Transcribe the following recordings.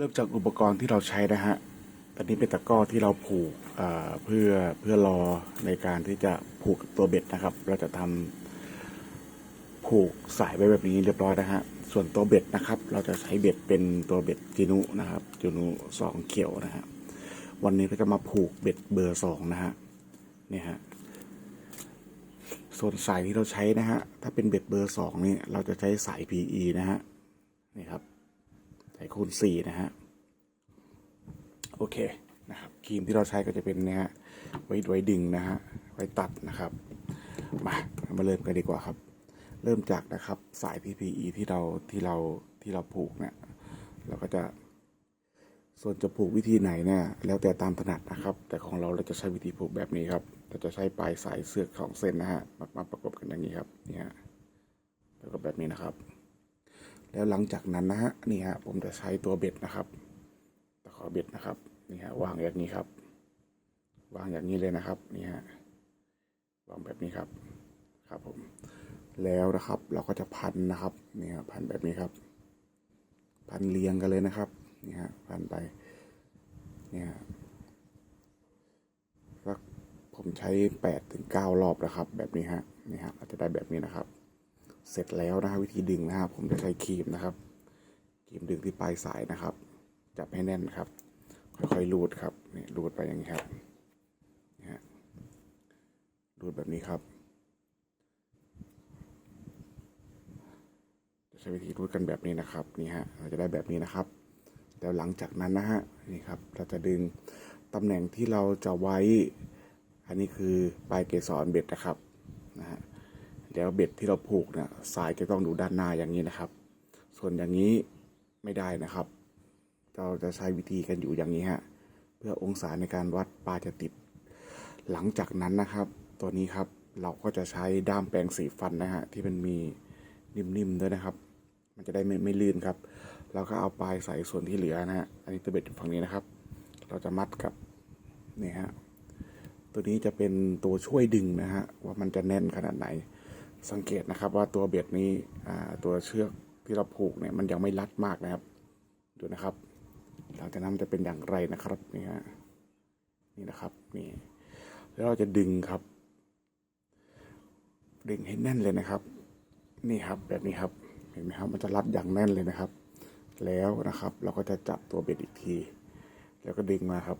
เริ่มจากอุปกรณ์ที่เราใช้นะฮะ ตอนนี้เป็นตะกร้อที่เราผูกเเพื่อเพื่อรอในการที่จะผูกตัวเบ็ดนะครับ เราจะทำผูกสายไว้แบบนี้เรียบร้อยนะฮะ ส่วนตัวเบ็ดนะครับ เราจะใช้เบ็ดเป็นตัวเบ็ดจินุนะครับจินุสองเขียวนะฮะ วันนี้ก็จะมาผูกเบ็ดเบอร์สองนะฮะ เนี่ยฮะ ส่วนสายที่เราใช้นะฮะ ถ้าเป็นเบ็ดเบอร์สองนี่ เราจะใช้สาย PE นะฮะ นี่ครับ คูณสี่นะฮะ โอเคนะครับครีมที่เราใช้ก็จะเป็นเนี่ยฮะไว้ไว้ดึงนะฮะ ไว้ตัดนะครับ มามาเริ่มกันดีกว่าครับ เริ่มจากนะครับสาย PPE ที่เราที่เราที่เราผูกเนี่ยเราก็จะส่วนจะผูกวิธีไหนเนี่ยแล้วแต่ตามถนัดนะครับ แต่ของเราเราจะใช้วิธีผูกแบบนี้ครับเราจะใช้ปลายสายเสือกของเส้นนะฮะมามาประกบกันอย่างนี้ครับนี่ฮะแล้วก็แบบนี้นะครับ แล้วหลังจากนั้นนะฮะนี่ฮะผมจะใช้ตัวเบ็ดนะครับตะขอเบ็ดนะครับนี่ฮะวางอย่างนี้ครับ วางอย่างนี้เลยนะครับนี่ฮะวางแบบนี้ครับครับผมแล้วนะครับเราก็จะพันนะครับนี่ฮะพันแบบนี้ครับ พันเรียงกันเลยนะครับนี่ฮะพันไปนี่ฮะผมใช้แปดถึงเก้ารอบนะครับ แบบนี้ฮะนี่ฮะเราจะได้แบบนี้นะครับ เสร็จแล้วนะฮะวิธีดึงนะครับ ผมจะใช้ครีมนะครับครีมดึงที่ปลายสายนะครับ จับให้แน่นครับ ค่อยๆรูดครับนี่รูดไปอย่างนี้ครับนี่ฮะรูดแบบนี้ครับ จะใช้วิธีรูดกันแบบนี้นะครับนี่ฮะเราจะได้แบบนี้นะครับแล้วหลังจากนั้นนะฮะนี่ครับเราจะดึงตำแหน่งที่เราจะไว้ อันนี้คือปลายเกสรเบ็ดนะครับ แล้วเบ็ดที่เราผูกเนี่ยสายจะต้องดูด้านหน้าอย่างนี้นะครับ ส่วนอย่างนี้ไม่ได้นะครับ เราจะใช้วิธีกันอยู่อย่างนี้ฮะเพื่อองศาในการวัดปลาจะติด หลังจากนั้นนะครับ ตัวนี้ครับเราก็จะใช้ด้ามแปรงสีฟันนะฮะที่มันมีนิ่มๆด้วยนะครับ มันจะได้ไม่ไม่ลื่นครับ เราก็เอาปลายใส่ส่วนที่เหลือนะฮะอันนี้ตัวเบ็ดฝั่งนี้นะครับ เราจะมัดกับนี่ฮะตัวนี้จะเป็นตัวช่วยดึงนะฮะว่ามันจะแน่นขนาดไหน สังเกตนะครับว่าตัวเบ็ดนี้ตัวเชือกที่เราผูกเนี่ยมันยังไม่รัดมากนะครับ ดูนะครับหลังจากนั้นจะเป็นอย่างไรนะครับนี่ฮะนี่นะครับนี่แล้วเราจะดึงครับ ดึงให้แน่นเลยนะครับ นี่ครับแบบนี้ครับเห็นไหมครับ มันจะรัดอย่างแน่นเลยนะครับ แล้วนะครับ เราก็จะจับตัวเบ็ดอีกที แล้วก็ดึงมาครับ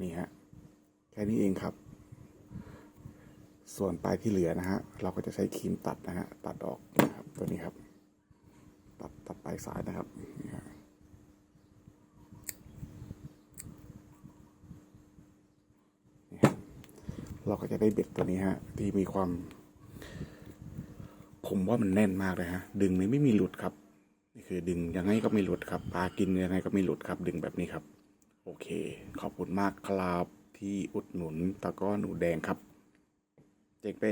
นี่ฮะแค่นี้เองครับ ส่วนปลายที่เหลือนะฮะเราก็จะใช้ครีมตัดนะฮะตัดออกนะครับตัวนี้ครับ ตัดตัดปลายสายนะครับนี่ฮะนี่ฮะเราก็จะได้เบ็ดตัวนี้ฮะที่มีความ ผมว่ามันแน่นมากเลยฮะดึงนี่ไม่มีหลุดครับนี่คือดึงยังไงก็ไม่หลุดครับปลากินยังไงก็ไม่หลุดครับ ดึงแบบนี้ครับ โอเค ขอบคุณมากครับที่อุดหนุนตะก้อหนูแดงครับ เด็กไป